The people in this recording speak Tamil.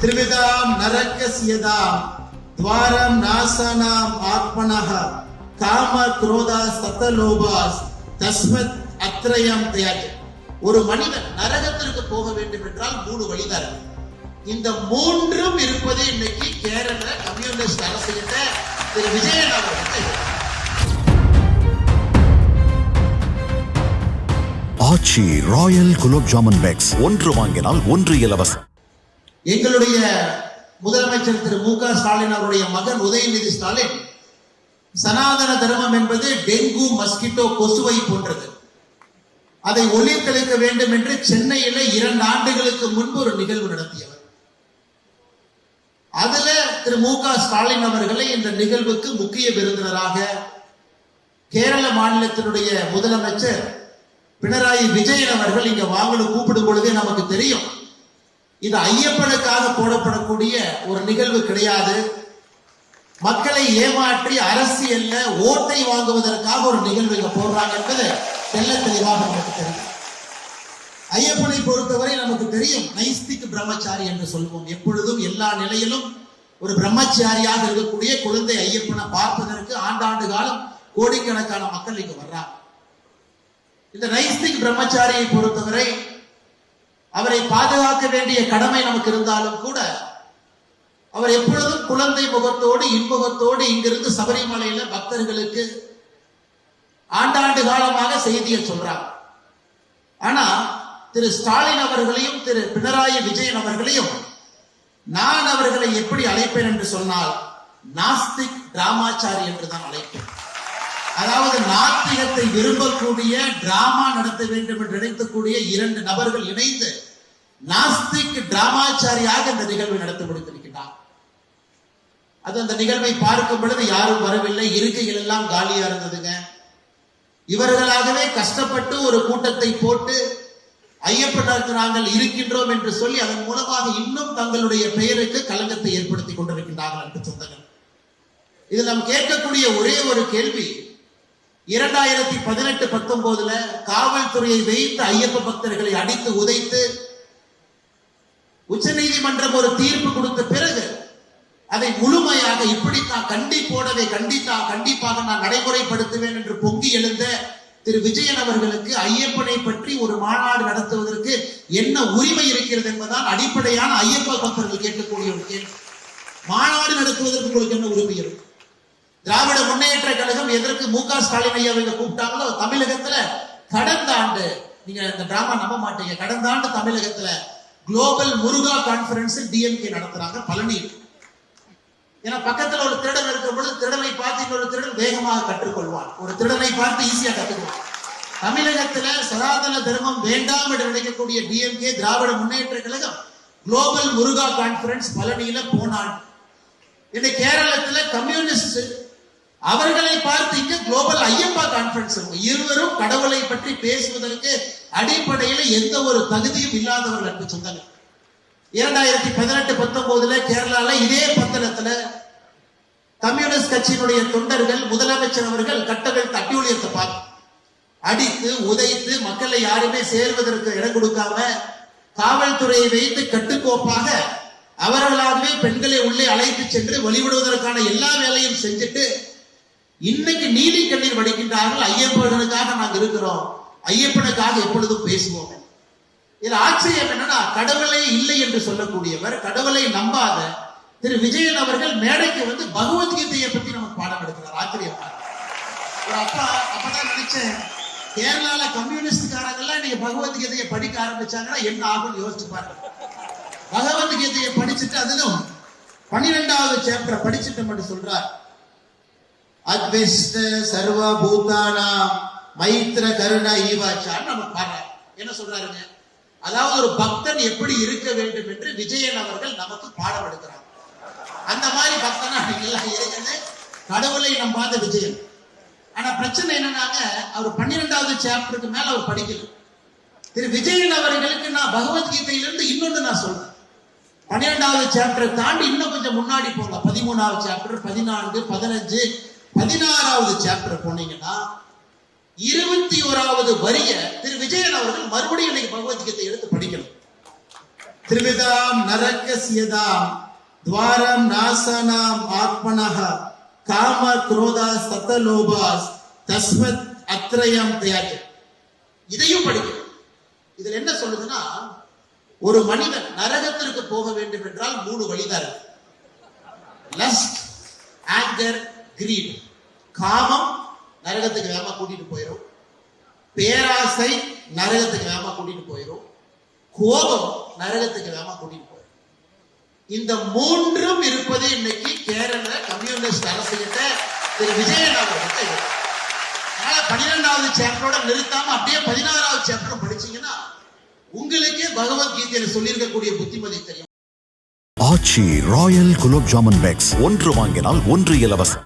த்ரிவிதாம் நரகசியதாம் துவாரம் நாசனாம் ஆத்மனः காம குரோதா சத்தலோபாஸ் தஸ்மத் அத்ரயம் தயாரி ஒரு மனிதன் நரகத்திற்கு போக வேண்டும் என்றால் மூணு வழிதான் இந்த மூன்றும் இருப்பது இன்னைக்கு கேரள கம்யூனிஸ்ட் அரசு திரு விஜயன் ஆச்சி ராயல் குலோப் ஜாமன் பேக்ஸ். ஒன்று வாங்கினால் ஒன்று இலவசம். எங்களுடைய முதலமைச்சர் திரு மு க. ஸ்டாலின் அவருடைய மகன் உதயநிதி ஸ்டாலின் சனாதன தர்மம் என்பது டெங்கு மஸ்கிட்டோ கொசுவை போன்றது. அதை ஒளிர்த்தளிக்க வேண்டும் என்று சென்னையில இரண்டு ஆண்டுகளுக்கு முன்பு ஒரு நிகழ்வு நடத்தியவர். அதுல திரு மு க. ஸ்டாலின் அவர்களை இந்த நிகழ்வுக்கு முக்கிய விருந்தினராக கேரள மாநிலத்தினுடைய முதலமைச்சர் பினராயி விஜயன் அவர்கள் இங்க வாங்கணும் கூப்பிடும் பொழுதே நமக்கு தெரியும். இது ஐயப்பனுக்காக போடப்படக்கூடிய ஒரு நிகழ்வு கிடையாது. மக்களை ஏமாற்றி அரசியல்ல ஓட்டை வாங்குவதற்காக ஒரு நிகழ்வு இங்க போடுறாங்க என்பது தெல்ல தெளிவாக நமக்கு தெரியும். ஐயப்பனை பொறுத்தவரை நமக்கு தெரியும் நைஸ்திக் பிரம்மச்சாரி என்று சொல்வோம் எப்பொழுதும் எல்லா நிலையிலும் ஒரு பிரம்மச்சாரியாக இருக்கக்கூடிய குழந்தை ஐயப்பனை பார்ப்பதற்கு ஆண்டாண்டு காலம் கோடிக்கணக்கான மக்கள் இங்கு வர்றாங்க. இந்த நைஸ்திக் பிரம்மச்சாரியை பொறுத்தவரை அவரை பாதுகாக்க வேண்டிய கடமை நமக்கு இருந்தாலும் கூட அவர் எப்பொழுதும் குழந்தை முகத்தோடு இன்முகத்தோடு இங்கிருந்து சபரிமலையில பக்தர்களுக்கு ஆண்டாண்டு காலமாக செய்தியை சொல்றார். ஆனா திரு ஸ்டாலின் அவர்களையும் திரு பினராயி விஜயன் அவர்களையும் நான் அவர்களை எப்படி அழைப்பேன் என்று சொன்னால் நாஸ்திக் டிராமாச்சாரி என்று தான் அழைப்பேன். அதாவது நாத்திகத்தை விரும்பக்கூடிய டிராமா நடத்த வேண்டும் என்று நினைக்கக்கூடிய இரண்டு நபர்கள் இணைந்து நாஸ்திக் டிராமாச்சாரியாக இந்த நிகழ்வை நடத்தி முடித்திருக்கிறார் அது அந்த நிகழ்வை பார்க்கும் பொழுது யாரும் வரவில்லை. இருக்கைகள் எல்லாம் காலியா இருந்ததுங்க. இவர்களாகவே கஷ்டப்பட்டு ஒரு கூட்டத்தை போட்டு ஐயப்பனருக்கு நாங்கள் இருக்கின்றோம் என்று சொல்லி அதன் மூலமாக இன்னும் தங்களுடைய பெயருக்கு களங்கத்தை ஏற்படுத்தி கொண்டிருக்கின்றார்கள் என்று சொந்தங்கள். இது நாம் கேட்கக்கூடிய ஒரே ஒரு கேள்வி இரண்டாயிரத்தி பதினெட்டு பத்தொன்பதுல காவல்துறையை வைத்து ஐயப்ப பக்தர்களை அடித்து உதைத்து உச்சநீதிமன்றம் ஒரு தீர்ப்பு கொடுத்த பிறகு அதை முழுமையாக இப்படித்தான் கண்டிப்போடவே கண்டித்தா கண்டிப்பாக நான் நடைமுறைப்படுத்துவேன் என்று பொங்கி எழுந்த திரு விஜயன் அவர்களுக்கு ஐயப்பனை பற்றி ஒரு மாநாடு நடத்துவதற்கு என்ன உரிமை இருக்கிறது என்பதால் அடிப்படையான ஐயப்ப பக்தர்கள் கேட்கக்கூடிய ஒரு கேள்வி. மாநாடு நடத்துவதற்கு உங்களுக்கு என்ன உரிமை இருக்கு திராவிட முன்னேற்ற கழகம் எதற்கு மு க ஸ்டாலின் ஐயா கூப்பிட்டாங்களோ தமிழகத்துல கடந்த ஆண்டு நீங்க இந்த டிராமா நம்ப மாட்டீங்க. கடந்த ஆண்டு தமிழகத்துல குளோபல் முருகா கான்பரன்ஸ் டிஎம்கே நடத்துறாங்க பழனி. ஏன்னா பக்கத்துல ஒரு திருடன் இருக்கும் பொழுது திருடனை பார்த்து இன்னொரு திருடன் வேகமாக கற்றுக்கொள்வான். ஒரு திருடனை பார்த்து ஈஸியா கத்துக்குவான். தமிழகத்துல சனாதன தர்மம் வேண்டாம் என்று நினைக்கக்கூடிய D M K Dravida Munnetra Kazhagam global Muruga conference பழனியில போனான். இந்த கேரளத்துல கம்யூனிஸ்ட் அவர்களை பார்த்து இங்க குளோபல் ஐயப்பா கான்பரன்ஸ் இருவரும் கடவுளை பற்றி பேசுவதற்கு அடிப்படையில் எந்த ஒரு தகுதியும் இல்லாதவர்கள் அன்பு சொந்தங்கள் இரண்டாயிரத்தி பதினெட்டு பத்தொன்பதுல கேரளால இதே பந்தளத்துல கம்யூனிஸ்ட் கட்சியினுடைய தொண்டர்கள் முதலமைச்சர் அவர்கள் கட்டவிழ்த்த அட்டியூழியத்தை பார்த்து அடித்து உதைத்து மக்களை யாருமே சேர்வதற்கு இடம் கொடுக்காம காவல்துறையை வைத்து கட்டுக்கோப்பாக அவர்களாகவே பெண்களை உள்ளே அழைத்து சென்று வழிவிடுவதற்கான எல்லா வேலையும் செஞ்சுட்டு இன்னைக்கு நீதி கண்ணீர் வடிக்கின்றார்கள் ஐயப்பர்களுக்காக நாங்கள் இருக்கிறோம். ஐயப்பனுக்காக எப்பொழுதும் பேசுவோம். இதுல ஆச்சரியம் என்னன்னா கடவுளே இல்லை என்று சொல்லக்கூடியவர் கடவுளை நம்பாத திரு விஜயன் அவர்கள் மேடைக்கு வந்து பகவத்கீதையை பத்தி நமக்கு பாடம் எடுக்கிறார். ஆச்சரியமா? ஒரு அப்பா அப்பதான் நினைச்சேன் கேரளால கம்யூனிஸ்ட்காரங்கெல்லாம் நீங்க பகவத்கீதையை படிக்க ஆரம்பிச்சாங்கன்னா என்ன ஆகும்னு யோசிச்சு பாருங்க. பகவத்கீதையை படிச்சுட்டு அதிலும் பன்னிரெண்டாவது சாப்டர் மட்டும் சொல்றார். அத்விஷ்ட சர்வ பூதானாம் மைத்ர கருணா ஈவாச்சான்னு நம்ம பாடுறாரு என்ன சொல்றாருங்க? அதாவது ஒரு பக்தன் எப்படி இருக்க வேண்டும் என்று விஜயன் அவர்கள் நமக்கு பாடம் எடுக்கிறார் அந்த மாதிரி பக்தனா எல்லாம் இருக்குது கடவுளை நம்பாத விஜயன். ஆனா பிரச்சனை என்னன்னாங்க அவர் பன்னிரெண்டாவது சாப்டருக்கு மேல அவர் படிக்கல. திரு விஜயன் அவர்களுக்கு நான் பகவத்கீதையிலிருந்து இன்னொன்று நான் சொல்றேன். பன்னிரெண்டாவது சாப்டரை தாண்டி இன்னும் கொஞ்சம் முன்னாடி போங்க. பதிமூணாவது சாப்டர் பதினான்கு பதினஞ்சு பதினாறாவது சாப்டர் போனீங்கன்னா இருபத்தி ஓராவது வரிய திரு விஜயன் அவர்கள் மறுபடியும் இன்னைக்கு பகவத்கீதை எடுத்து படிக்கணும். திருவிதாம் நரக்க சியதாம் துவாரம் நாசனாம் ஆத்மனக காம குரோதா சத்தலோபாஸ் தஸ்மத் அத்ரயம் தியாஜ இதையும் படிக்கணும் இதுல என்ன சொல்லுதுன்னா ஒரு மனிதன் நரகத்திற்கு போக வேண்டும் என்றால் மூணு வழிதான் இருக்கு. லஸ்ட் ஆங்கர் கிரீட் காமம் நரகத்துக்கு வேகமா கூட்டிட்டு போயிடும் பேராசை நரகத்துக்கு வேகமா கூட்டிட்டு போயிடும் கோபம் நரகத்துக்கு வேகமா கூட்டிட்டு போயிடும் இந்த மூன்றும் இருப்பது இன்னைக்கு கேரள கம்யூனிஸ்ட் அரசியல்கிட்ட திரு விஜயன் அவர்கிட்ட அதனால பன்னிரெண்டாவது சாப்டரோட நிறுத்தாம அப்படியே பதினாறாவது சாப்டர் படிச்சீங்கன்னா உங்களுக்கே பகவத்கீதையில சொல்லியிருக்கக்கூடிய புத்திமதி தெரியும். ஆச்சி ராயல் குலோப் ஜாமுன் பேக்ஸ் ஒன்று வாங்கினால் ஒன்று இலவசம்.